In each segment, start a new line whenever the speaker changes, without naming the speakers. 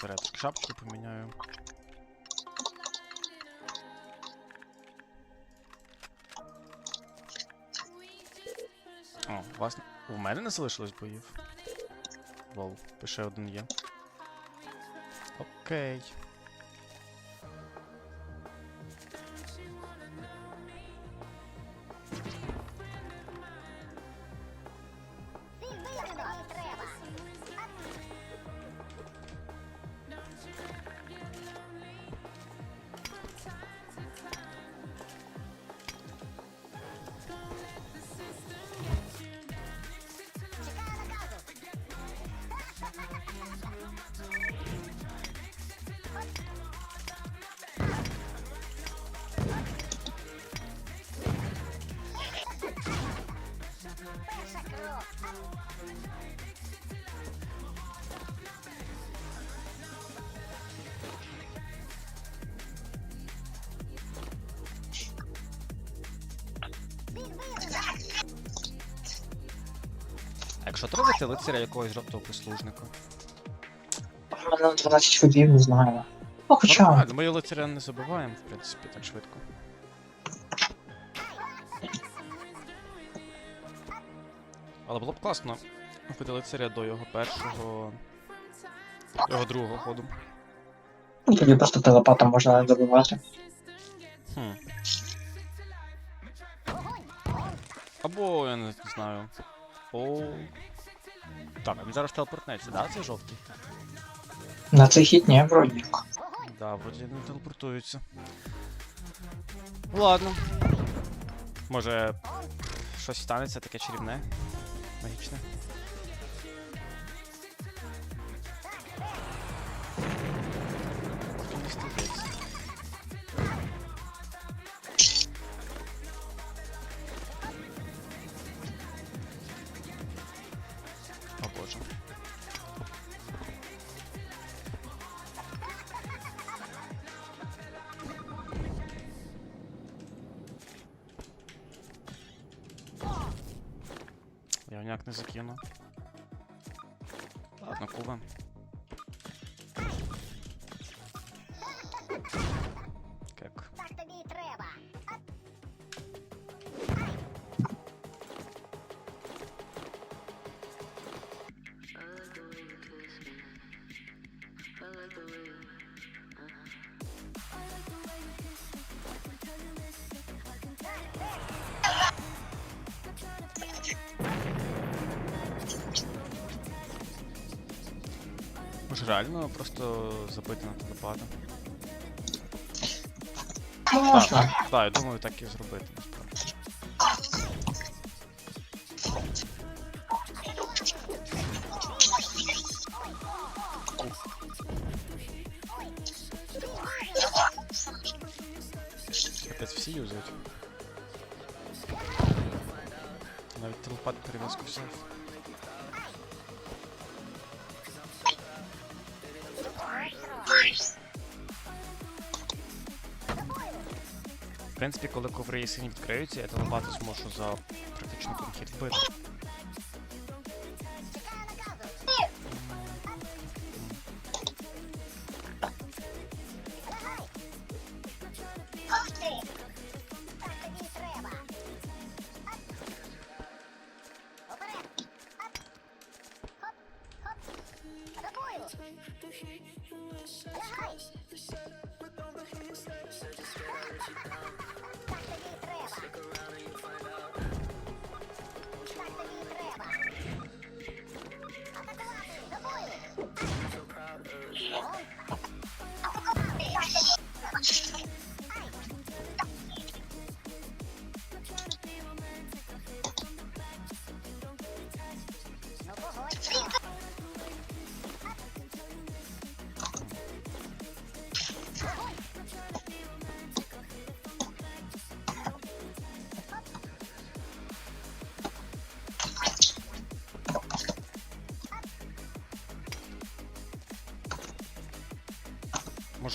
Трошки шапку поміняю. О, вас у мене не залишилось боїв. Вол, пише один є. Окей. Якщо то робити лицаря якогось жовтого прислужника?
У мене 12 ходів, не знаю. Ну, хоча.
Нормально, ми лицаря не забиваємо, в принципі, так швидко. Але було б класно вбити лицаря до його першого. його другого ходу.
Ну, тоді просто телепатом можна забивати.
Хм. Або я не знаю. О. Так, а він зараз телепортнеться, да, це жовтий?
На цей хід ні, вроді. як.
Да, вроді не телепортується. Ладно. Може. Щось станеться таке чарівне. Магічне. Може реально просто забити на телепата?
Можна.
Так, так, я думаю, так і зробити насправді. Капець всі юзають. Навіть телепат перев'язку взяв. Принципі, коли коври і сині відкриються, я телепати зможу за практично один хід вбити.
Так тобі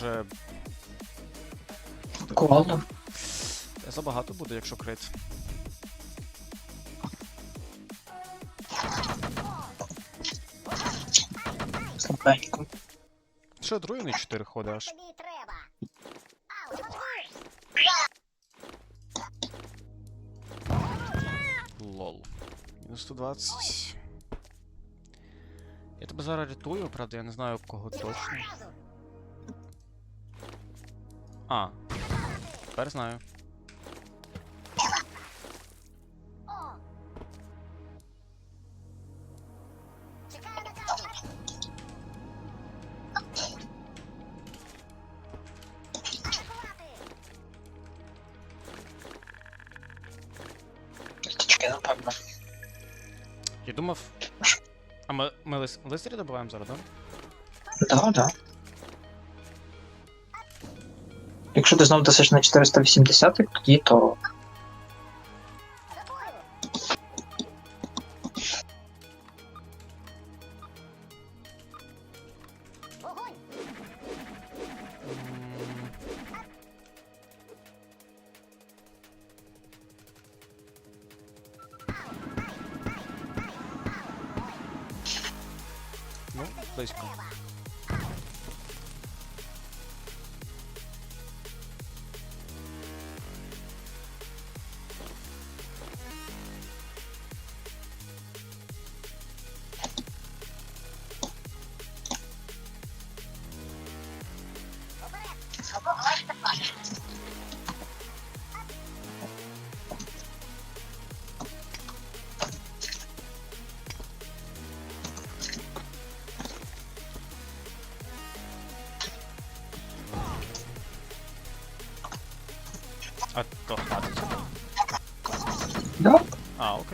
Може,
Прикольно.
забагато буде, якщо крит.
Слабенько.
Що другий 4 ходить аж. Лол. Мінус 120. Я тебе зараз рятую, правда, я не знаю кого точно. А. Тепер знаю. Я думав. А ми, ми лис... листері добуваємо зараз, так?
Да, да. Якщо ти знову досиш на 480, тоді то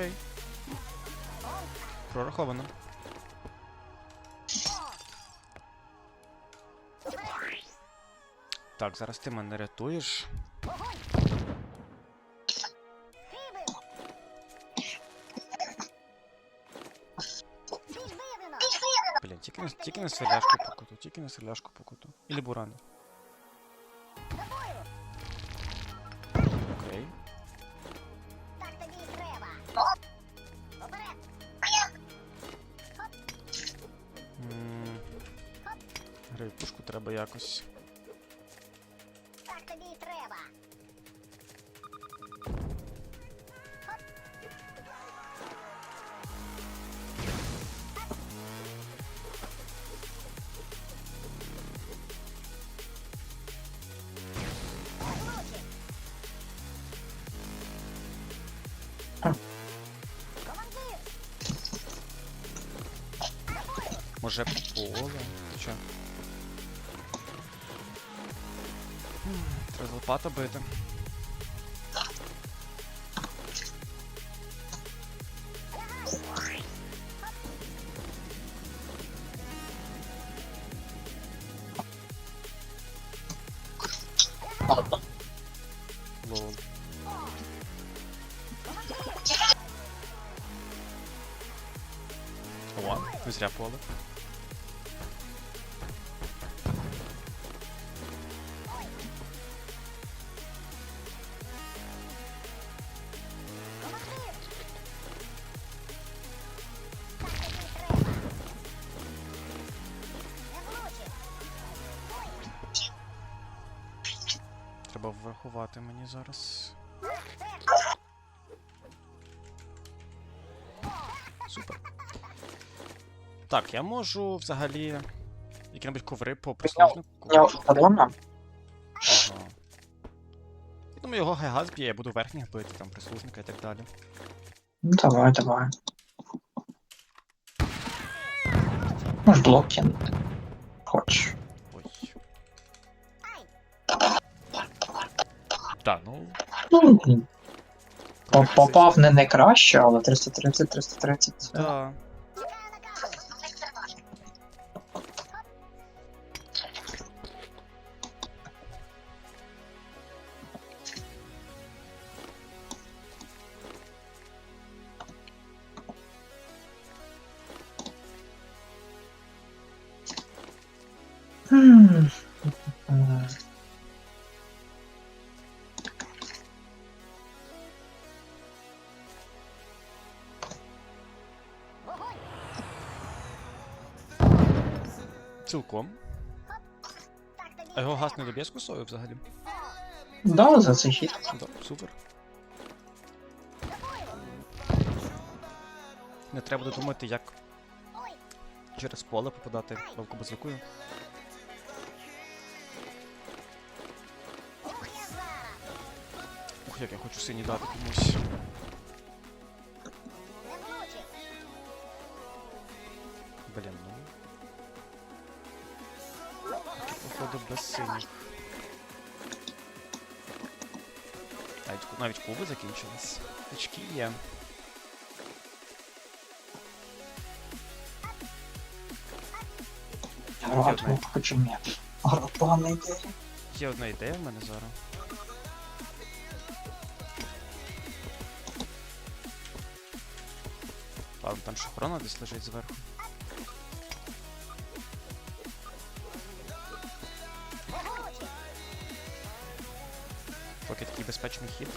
окей. Прораховано. Так, зараз ти мене рятуєш. Блін, тільки не, тільки не стріляшку по куту, тільки не стріляшку по куту. Ілі бурани.
Бою.
Може поле? Чи? М, Треба з лопата бити.
Ладно.
Лол. О, не зря поле.
Так,
я можу взагалі. Які-небудь коври по прислужнику. Ага. Я думаю, його гайгаз б'є, я буду верхніх бити, там прислужника і так далі.
Ну давай, давай. Може блок кинути. Хочеш.
Ой. Так, ну.
Ну, блін. Попав не найкраще, але 330, 330 це.
Да. Цілком. А його газ не доб'є з косою взагалі?
Да, за цей хід.
Да, супер. Не треба додумати, як через поле попадати ловкобазикою. Як я хочу синій дати комусь. Блін, ну. Походу без синіх. Навіть, навіть куби закінчились. Очки є.
Грати хочу ні. Грати не йде.
Є одна ідея в мене зараз. Ладно, там шахрона десь лежить зверху. Поки такий безпечний хід.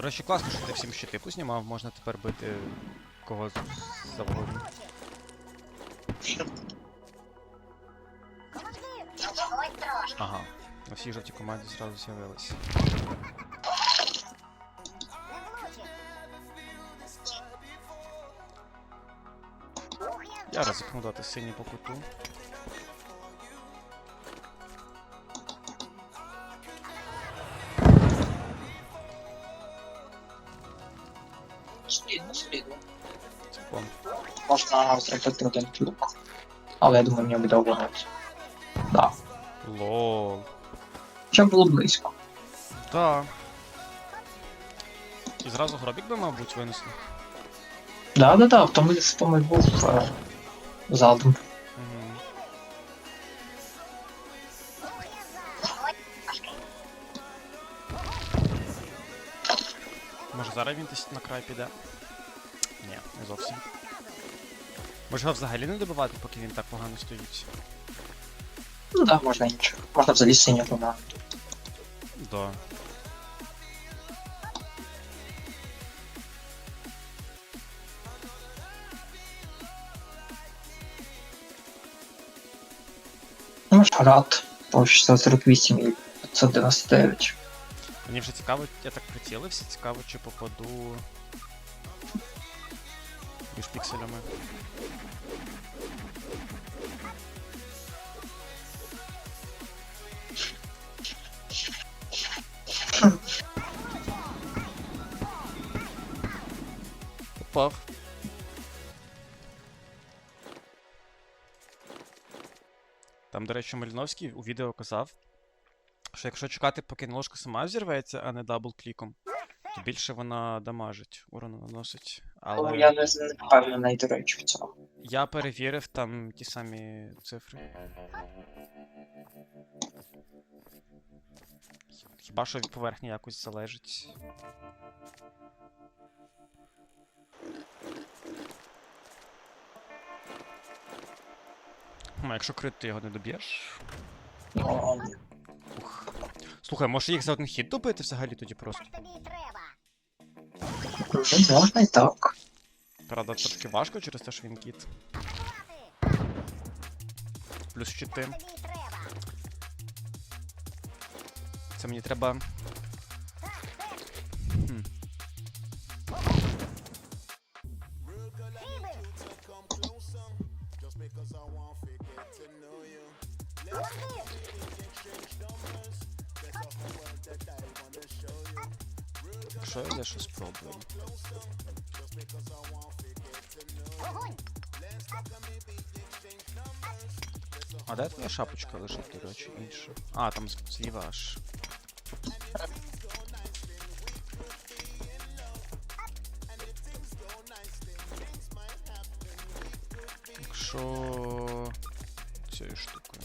До речі, класно, що ти всім щити познімав, можна тепер бити кого завгодно. Ага. На всій жовтій команді зразу з'явилися.
Я
ризикну дати синій по куту.
Слідно, слідно.
План.
Можна зробити один плюк. Але я думаю, мені буде оборонити. Да.
Лол.
Хоча було близько.
Да. І зразу гробік би, мабуть, винесли.
Да, да, да, в тому, в тому і був е, задум.
Зараз
він десь на край піде? Ні, не зовсім. Може його взагалі не добивати, поки він так погано стоїть.
Ну да, можна нічого. Можна взагалі синю помагати.
Да.
Ну, град по 648 і 599.
Мені вже цікаво, я так прицілився, цікаво, чи попаду між пікселями. Попав. Там, до речі, Маліновський у відео казав, що якщо чекати, поки ложка сама взірветься, а не дабл-кліком, то більше вона дамажить, урону наносить.
Але
Але
я не, не впевнений, до речі, в цьому.
я перевірив там ті самі цифри. Хіба що від поверхні якось залежить. Ну, якщо крит, ти його не доб'єш. Ух. Слухай, може їх за один хід добити взагалі тоді просто.
Тобі треба.
ну, можна і так.
Правда, трошки важко через те, що він кіт. Плюс щити. Це мені треба. А де твоя шапочка лежить, до речі, інша? А, там зліва аж. Якщо цією штукою.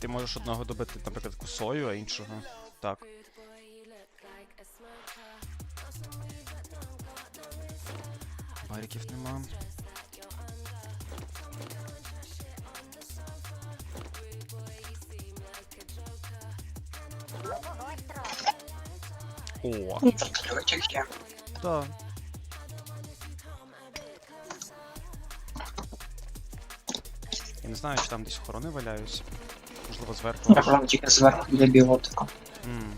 Ти можеш одного добити, наприклад, косою, а іншого. Так. Бариків нема. О,
Вертольотик є.
да. Я не знаю, чи там десь охорони валяються. Можливо, зверху.
Я прям тільки зверху для біотика.
М.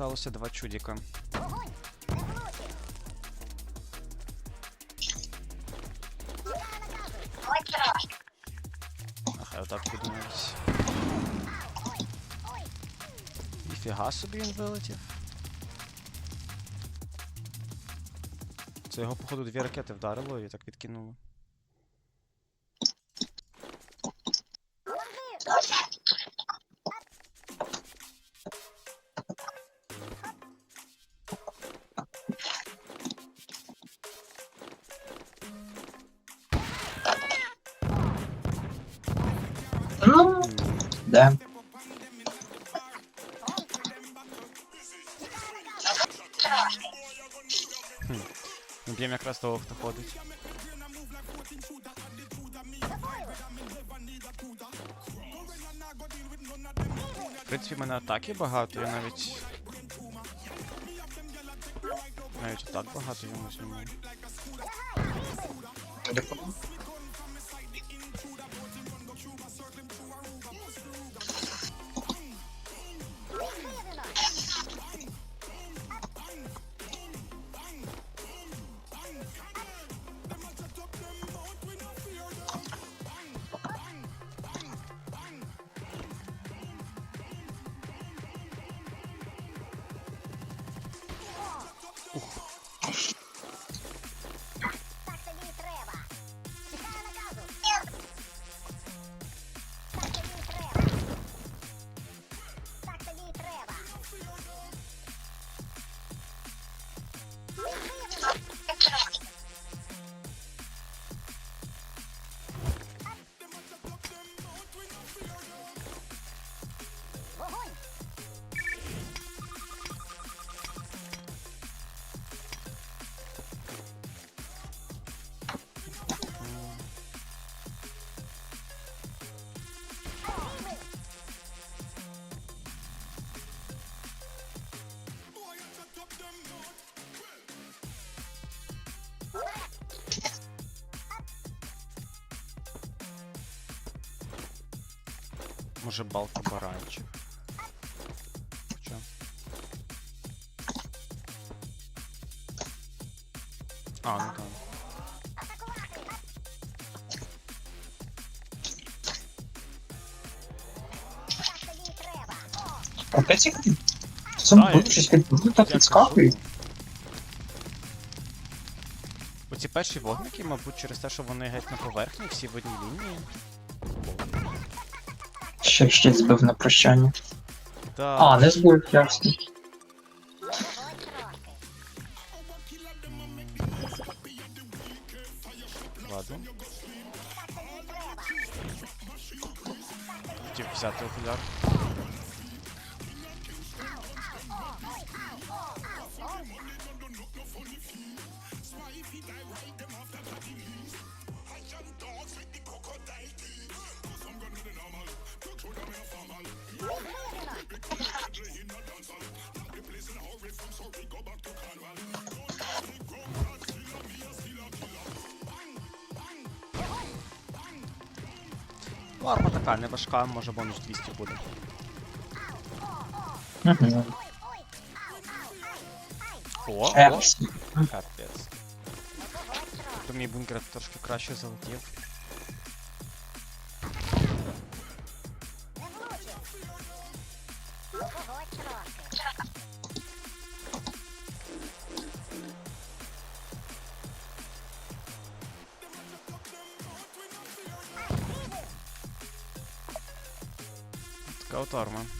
Сталося два.
Ой, трошки.
Ага, отак.
Ой.
Ніфіга собі він вилетів. Це його, походу, дві ракети вдарило і так відкинуло.
Де?
Ми б'ємо якраз того, хто ходить. В принципі, в мене атаки багато, я навіть. Навіть атак багато йому знімаю. Може балка баранчик. Хоча. А, ну
Так.
Опять як ти? Сам
Да,
будеш щось від так підскакує.
Оці перші вогники, мабуть, через те, що вони геть на поверхні, всі в одній лінії.
ще щит збив на прощання.
Так.
А, не збив, ясно.
Ладно. Хотів взяти окуляр. Ну, Варма така не важка, може бонус 200 буде. О, о, капець. То мій бункер трошки краще залетів. Така